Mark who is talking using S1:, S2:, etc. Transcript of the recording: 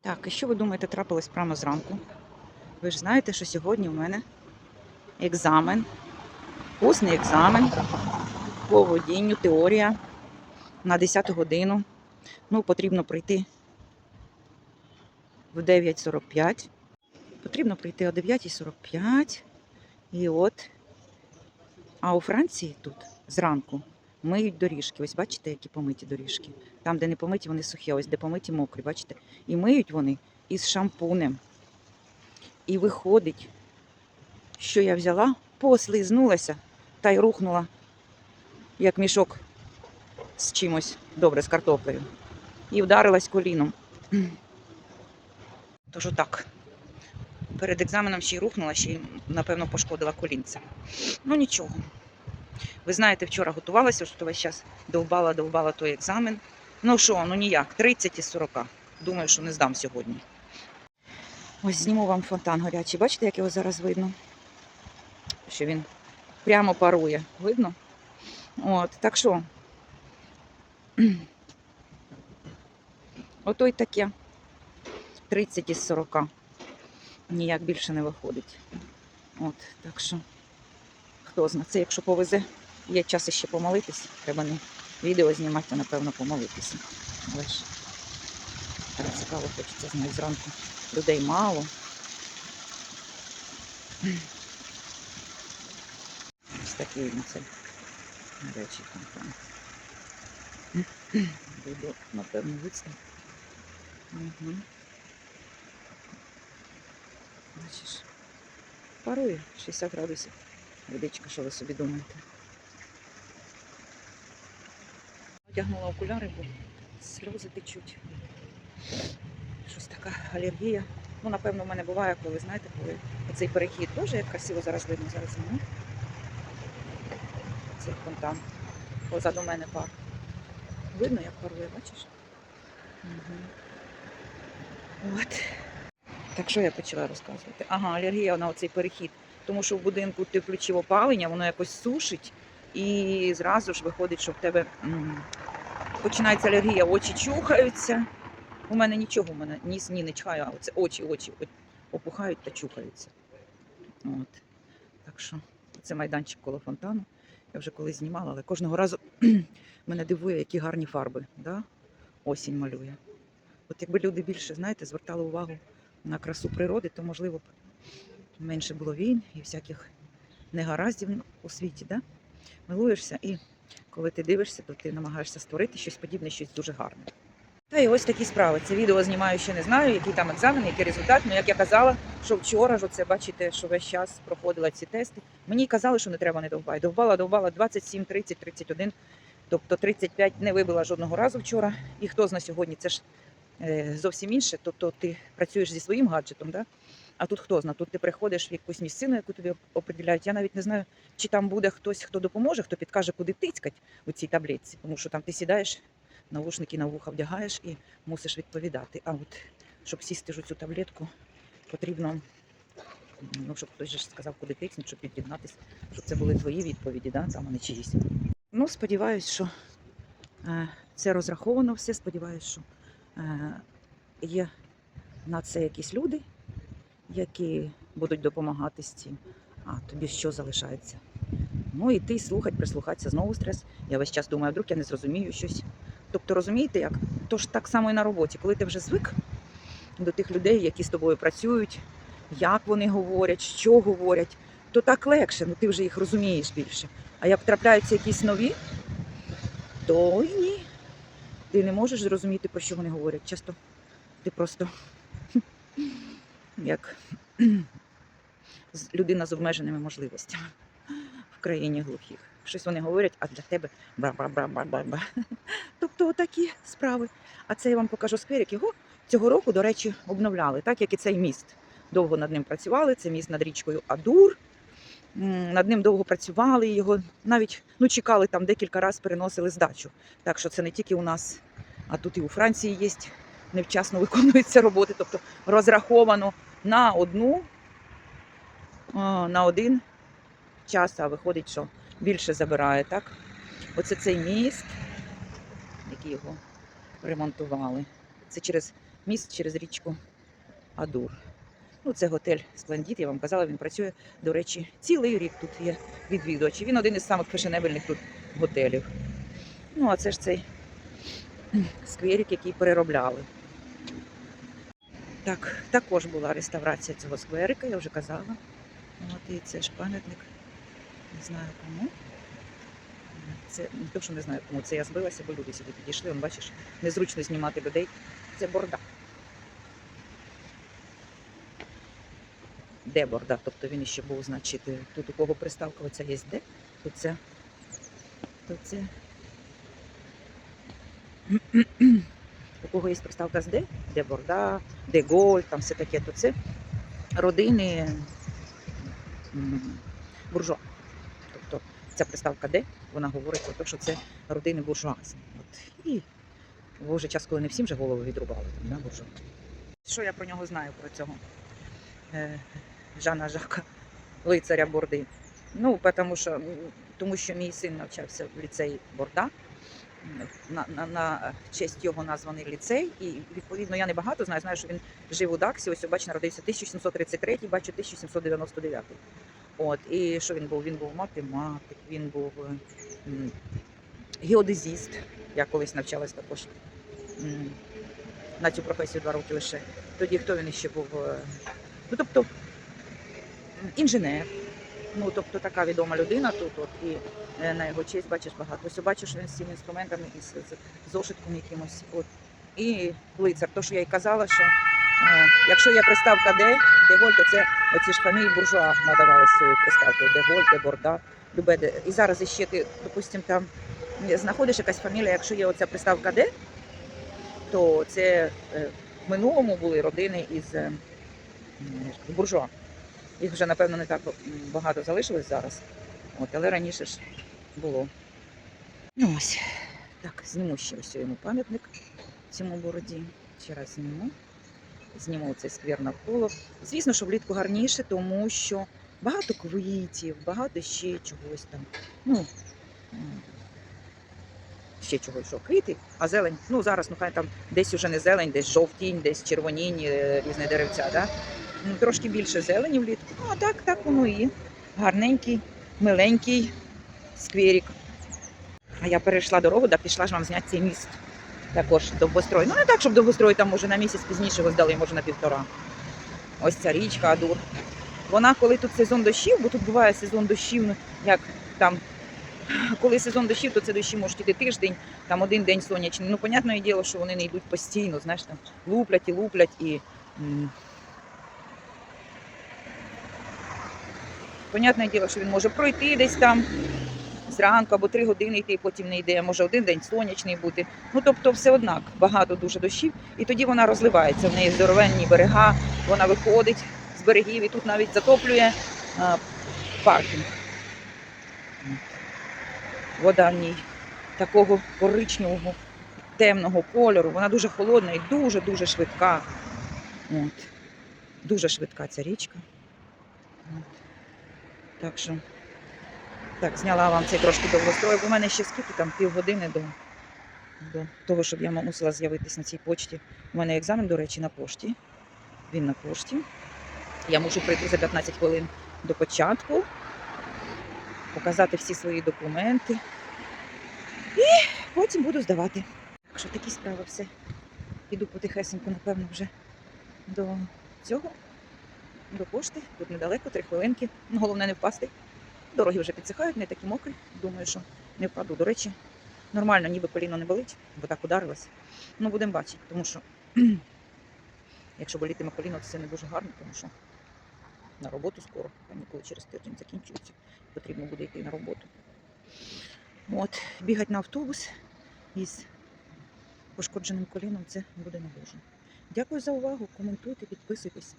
S1: Так, і що ви думаєте, трапилось прямо зранку? Ви ж знаєте, що сьогодні у мене екзамен, усний екзамен по водінню, теорія на 10 годину. Ну, потрібно прийти в 9.45. Потрібно прийти о 9.45. І от. А у Франції тут зранку миють доріжки. Ось бачите, які помиті доріжки. Там, де не помиті, вони сухі, ось де помиті мокрі, бачите? І миють вони із шампунем. І виходить, що я взяла, послизнулася та й рухнула, як мішок з чимось добре, з картоплею. І вдарилась коліном. Тож отак. Перед екзаменом ще й рухнула, ще й, напевно, пошкодила колінце. Ну нічого. Ви знаєте, вчора готувалася, що весь час довбала, довбала той екзамен. Ну що, ну ніяк, 30 із 40. Думаю, що не здам сьогодні. Ось зніму вам фонтан гарячий. Бачите, як його зараз видно? Що він прямо парує. Видно? От, так що. Ото й таке. 30 із 40. Ніяк більше не виходить. От, так що, хто знає, це якщо повезе, є час ще помолитись. Треба не відео знімати, напевно помолитися. Але ж так цікаво хочеться знати зранку. Людей мало. Ось такий він це речі фонтан. Буду, напевно, виставити. Угу. Бачиш, парує 60 градусів. Водичка, що ви собі думаєте? Одягнула окуляри, бо сльози течуть. Щось така алергія. Ну, напевно, в мене буває, коли, знаєте, коли оцей перехід. Боже, як красиво зараз видно зараз. Ну. Цей фонтан. Позаду мене пар. Видно, як парує, бачиш? Угу. От. Так що я почала розказувати? Ага, алергія на оцей перехід. Тому що в будинку ти включив опалення, воно якось сушить, і зразу ж виходить, що в тебе починається алергія, очі чухаються. У мене нічого, у мене ніс ні не чхає, а оце очі, очі опухають та чухаються. От. Так що це майданчик коло фонтану. Я вже колись знімала, але кожного разу мене дивує, які гарні фарби. Да? Осінь малює. От якби люди більше, знаєте, звертали увагу на красу природи, то можливо б менше було війн і всяких негараздів у світі. Да? Милуєшся, і коли ти дивишся, то ти намагаєшся створити щось подібне, щось дуже гарне. Та і ось такі справи. Це відео знімаю ще не знаю, який там екзамен, який результат. Ну, як я казала, що вчора ж оце бачите, що весь час проходила ці тести. Мені казали, що не треба не довбай. Довбала, довбала 27, 30, 31. Тобто 35 не вибила жодного разу вчора. І хто знає сьогодні, це ж е, зовсім інше. Тобто ти працюєш зі своїм гаджетом, да? А тут хто знає, тут ти приходиш в якусь місцину, яку тобі определяють. Я навіть не знаю, чи там буде хтось, хто допоможе, хто підкаже, куди тицькать у цій таблетці. Тому що там ти сідаєш, навушники на вуха вдягаєш і мусиш відповідати. А от щоб сісти ж у цю таблетку, потрібно, ну, щоб хтось же сказав, куди тицнути, щоб під'єднатися, щоб це були твої відповіді, да? там а не чиїсь. Ну, сподіваюсь, що е, це розраховано все. Сподіваюсь, що е, є на це якісь люди, які будуть допомагати з цим. А тобі що залишається? Ну, іти, слухати, прислухатися, знову стрес. Я весь час думаю, вдруг я не зрозумію щось. Тобто, розумієте, як? То ж так само і на роботі, коли ти вже звик до тих людей, які з тобою працюють, як вони говорять, що говорять, то так легше, ну ти вже їх розумієш більше. А як трапляються якісь нові, то і ні. Ти не можеш зрозуміти, про що вони говорять. Часто ти просто як людина з обмеженими можливостями в країні глухих. Щось вони говорять, а для тебе ба-ба-ба-ба-ба. Тобто отакі справи. А це я вам покажу скверик. Його цього року, до речі, обновляли, так як і цей міст. Довго над ним працювали. Це міст над річкою Адур. Над ним довго працювали, його навіть ну, чекали там декілька разів переносили здачу. Так що це не тільки у нас, а тут і у Франції є невчасно виконуються роботи, тобто розраховано на одну, на один час, а виходить, що більше забирає. Так? Оце цей міст, який його ремонтували. Це через міст через річку Адур. Ну, це готель Сплендіт, я вам казала, він працює, до речі, цілий рік тут є відвідувачі. Він один із самих фешенебельних тут готелів. Ну, а це ж цей скверик, який переробляли. Так, також була реставрація цього скверика, я вже казала. От і це ж пам'ятник. Не знаю кому. Це не то, що не знаю кому. Це я збилася, бо люди сюди підійшли. Он, бачиш, незручно знімати людей. Це борда. Де борда? Тобто він ще був, значить, тут у кого приставка оця є де, тут це. Тут це. У кого є приставка з де? Де борда, де голь, там все таке, то це родини буржуа. Тобто ця приставка де, вона говорить про те, що це родини буржуазні. От. І вже час, коли не всім же голову відрубали там, да, буржуа. Що я про нього знаю, про цього е, Жана Жака, лицаря Борди? Ну, тому що, тому що мій син навчався в ліцеї Борда. На, на, на честь його названий ліцей, і відповідно я не багато знаю. Знаю, що він жив у Даксі. Ось бач, народився 1733, бачу 1799. От і що він був? Він був математик, він був геодезіст. Я колись навчалась також на цю професію два роки лише. Тоді хто він ще був? е, Ну тобто інженер. Ну, тобто така відома людина тут, от, і е, на його честь бачиш багато. Ось бачиш, він з цими інструментами і з, зошитком якимось. От. І лицар, то, що я й казала, що е, якщо є приставка де, Деголь, то це оці ж фамілії буржуа надавали з цією приставкою. Деголь, де Борда, любе де. І зараз іще ти, допустим, там знаходиш якась фамілія, якщо є оця приставка де, то це е, в минулому були родини із е, буржуа. Їх вже, напевно, не так багато залишилось зараз. От, але раніше ж було. Ну ось. Так, зніму ще ось йому пам'ятник цьому бороді. Ще раз зніму. Зніму цей сквер навколо. Звісно, що влітку гарніше, тому що багато квітів, багато ще чогось там. Ну, ще чогось, що квіти, а зелень. Ну зараз, ну хай там десь уже не зелень, десь жовтінь, десь червонінь, е, різні деревця. Да? Трошки більше зелені влітку. Ну, а так, так воно і гарненький, миленький скверик. А я перейшла дорогу, да пішла ж вам зняти цей міст. Також довгострой. Ну не так, щоб довгострой там може на місяць пізніше його здали, може на півтора. Ось ця річка Адур. Вона, коли тут сезон дощів, бо тут буває сезон дощів, ну, як там, коли сезон дощів, то це дощі можуть іти тиждень, там один день сонячний. Ну, понятне діло, що вони не йдуть постійно, знаєш, там луплять і луплять і. Понятне діло, що він може пройти десь там зранку або три години йти, потім не йде, може один день сонячний бути. Ну тобто, все однак багато дуже дощів, і тоді вона розливається. В неї здоровенні берега, вона виходить з берегів і тут навіть затоплює а, паркінг. Вода в ній такого коричневого, темного кольору. Вона дуже холодна і дуже-дуже швидка. От. Дуже швидка ця річка. Так що, так, зняла вам цей трошки довгострой, в мене ще скільки там півгодини до, до того, щоб я мусила з'явитись на цій почті. У мене екзамен, до речі, на пошті. Він на пошті. Я мушу прийти за 15 хвилин до початку, показати всі свої документи. І потім буду здавати. Так що такі справи все. Піду потихесенько, напевно, вже до цього до пошти. Тут недалеко, три хвилинки. Ну, головне не впасти. Дороги вже підсихають, не такі мокрі. Думаю, що не впаду. До речі, нормально, ніби коліно не болить, бо так ударилось. Ну, будемо бачити, тому що якщо болітиме коліно, то це не дуже гарно, тому що на роботу скоро, канікули через тиждень закінчуються. Потрібно буде йти на роботу. От, бігати на автобус із пошкодженим коліном це буде не дуже. Дякую за увагу. Коментуйте, підписуйтесь.